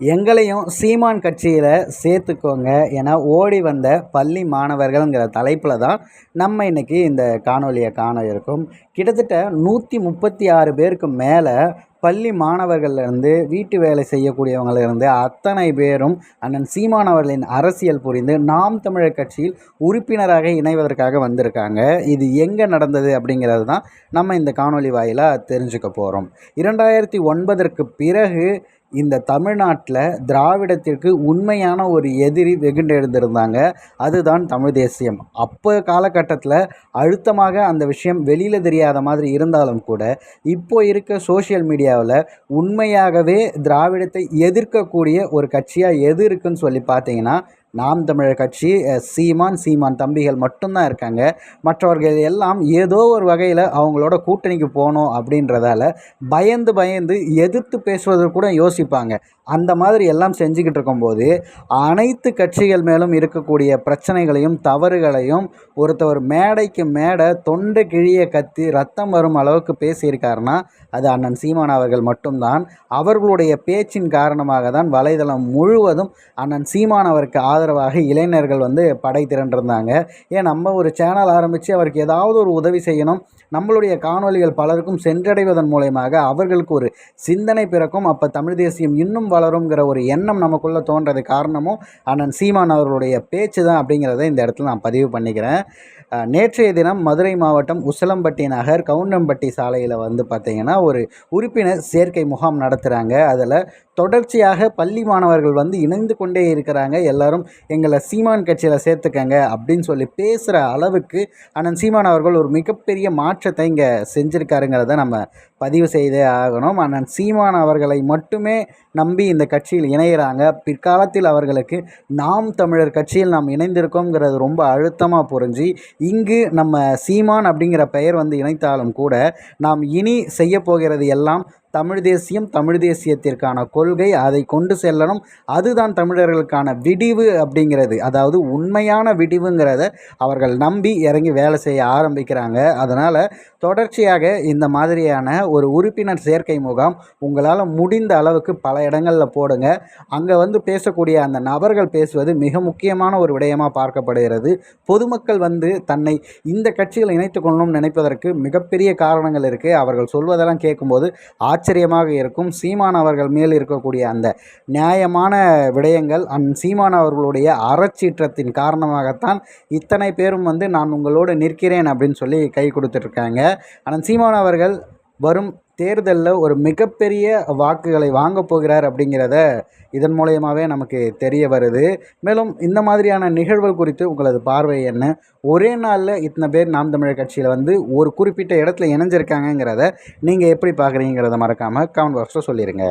எங்களையும் சீமான் கட்சியில் சேர்த்துக்கோங்க என ஓடி வந்த பள்ளி மாணவர்கள்ங்கிற தலைப்பில் தான் நம்ம இன்றைக்கி இந்த காணொலியை காண இருக்கோம். கிட்டத்தட்ட நூற்றி முப்பத்தி ஆறு பேருக்கு மேலே பள்ளி மாணவர்கள்லேருந்து வீட்டு வேலை செய்யக்கூடியவங்களிலிருந்து அத்தனை பேரும் அண்ணன் சீமான் அவர்களின் அரசியல் புரிந்து நாம் தமிழர் கட்சியில் உறுப்பினராக இணைவதற்காக வந்திருக்காங்க. இது எங்கே நடந்தது அப்படிங்கிறது தான் நம்ம இந்த காணொலி வாயிலாக தெரிஞ்சுக்க போகிறோம் இரண்டாயிரத்தி ஒன்பதற்கு பிறகு இந்த தமிழ்நாட்டில் திராவிடத்திற்கு உண்மையான ஒரு எதிரி வெகுண்டு எழுந்திருந்தாங்க அதுதான் தமிழ் தேசியம். அப்போ காலகட்டத்தில் அழுத்தமாக அந்த விஷயம் வெளியில் தெரியாத மாதிரி இருந்தாலும் கூட இப்போ இருக்க சோஷியல் மீடியாவில் உண்மையாகவே திராவிடத்தை எதிர்க்கக்கூடிய ஒரு கட்சியாக எது இருக்குன்னு சொல்லி பார்த்தீங்கன்னா நாம் தமிழர் கட்சி சீமான் சீமான் தம்பிகள் மட்டும்தான் இருக்காங்க. மற்றவர்கள் எல்லாம் ஏதோ ஒரு வகையில் அவங்களோட கூட்டணிக்கு போகணும் அப்படின்றதால பயந்து பயந்து எதிர்த்து பேசுவதற்கு கூட யோசிப்பாங்க. அந்த மாதிரி எல்லாம் செஞ்சுக்கிட்டு இருக்கும்போது அனைத்து கட்சிகள் மேலும் இருக்கக்கூடிய பிரச்சனைகளையும் தவறுகளையும் ஒருத்தவர் மேடைக்கு மேடை தொண்டை கிழிய கத்தி ரத்தம் வரும் அளவுக்கு பேசியிருக்காருன்னா அது அண்ணன் சீமான் அவர்கள் மட்டும்தான். அவர்களுடைய பேச்சின் காரணமாக தான் வலைதளம் முழுவதும் அண்ணன் சீமான் அவருக்கு ஆதரவாக இளைஞர்கள் வந்து படை திரண்டிருந்தாங்க. ஏன் நம்ம ஒரு சேனல் ஆரம்பித்து அவருக்கு ஏதாவது ஒரு உதவி செய்யணும். நம்மளுடைய காணொலிகள் பலருக்கும் சென்றடைவதன் மூலயமாக அவர்களுக்கு ஒரு சிந்தனை பிறக்கும். அப்போ தமிழ் தேசியம் இன்னும் வளருங்கிற ஒரு எண்ணம் நமக்குள்ளே தோன்றது காரணமும் அண்ணன் சீமான் அவர்களுடைய பேச்சு தான் அப்படிங்கிறத இந்த இடத்துல நான் பதிவு பண்ணிக்கிறேன். நேற்றைய தினம் மதுரை மாவட்டம் உசலம்பட்டி நகர் கவுண்டம்பட்டி சாலையில் வந்து பார்த்திங்கன்னா ஒரு உறுப்பினர் சேர்க்கை முகாம் நடத்துகிறாங்க அதில் தொடர்ச்சியாக பள்ளி மாணவர்கள் வந்து இணைந்து கொண்டே இருக்கிறாங்க. எல்லாரும் எங்களை சீமான் கட்சியில் சேர்த்துக்கங்க அப்படின்னு சொல்லி பேசுகிற அளவுக்கு அண்ணன் சீமான் அவர்கள் ஒரு மிகப்பெரிய மாற்றத்தை இங்கே செஞ்சுருக்காருங்கிறத நம்ம பதிவு செய்தே ஆகணும். அண்ணன் சீமான் அவர்களை மட்டுமே நம்பி இந்த கட்சியில் இணைகிறாங்க பிற்காலத்தில் அவர்களுக்கு நாம் தமிழர் கட்சியில் நாம் இணைந்திருக்கோங்கிறது ரொம்ப அழுத்தமாக புரிஞ்சு இங்கு நம்ம சீமான் அப்படிங்கிற பெயர் வந்து இணைத்தாலும் கூட நாம் இனி செய்ய போகிறது எல்லாம் தமிழ் தேசியம் தமிழ் தேசியத்திற்கான கொள்கை அதை கொண்டு செல்லணும். அதுதான் தமிழர்களுக்கான விடிவு அப்படிங்கிறது. அதாவது உண்மையான விடிவுங்கிறத அவர்கள் நம்பி இறங்கி வேலை செய்ய ஆரம்பிக்கிறாங்க. அதனால் தொடர்ச்சியாக இந்த மாதிரியான ஒரு உறுப்பினர் சேர்க்கை முகாம் உங்களால் முடிந்த அளவுக்கு பல இடங்களில் போடுங்க. அங்கே வந்து பேசக்கூடிய அந்த நபர்கள் பேசுவது மிக முக்கியமான ஒரு விடயமாக பார்க்கப்படுகிறது. பொதுமக்கள் வந்து தன்னை இந்த கட்சியில் இணைத்து கொள்ளணும்னு நினைப்பதற்கு மிகப்பெரிய காரணங்கள் இருக்குது அவர்கள் சொல்வதெல்லாம் கேட்கும்போது ஆச்சரியமாக இருக்கும். சீமான் அவர்கள் மேல் இருக்கக்கூடிய அந்த நியாயமான விடயங்கள் அந் சீமான் அவர்களுடைய அறச்சீற்றத்தின் காரணமாகத்தான் இத்தனை பேரும் வந்து நான் உங்களோடு நிற்கிறேன் அப்படின்னு சொல்லி கை கொடுத்துட்ருக்காங்க ஆனால் சீமான் அவர்கள் வரும் தேர்தலில் ஒரு மிகப்பெரிய வாக்குகளை வாங்க போகிறார் அப்படிங்கிறத இதன் மூலயமாவே நமக்கு தெரிய வருது. மேலும் இந்த மாதிரியான நிகழ்வுகள் குறித்து உங்களது பார்வை என்ன? ஒரே நாளில் இத்தனை பேர் நாம் தமிழர் கட்சியில் வந்து ஒரு குறிப்பிட்ட இடத்துல இணைஞ்சிருக்காங்கங்கிறத நீங்கள் எப்படி பார்க்குறீங்கிறத மறக்காமல் கமெண்ட் பாக்ஸில் சொல்லிடுங்க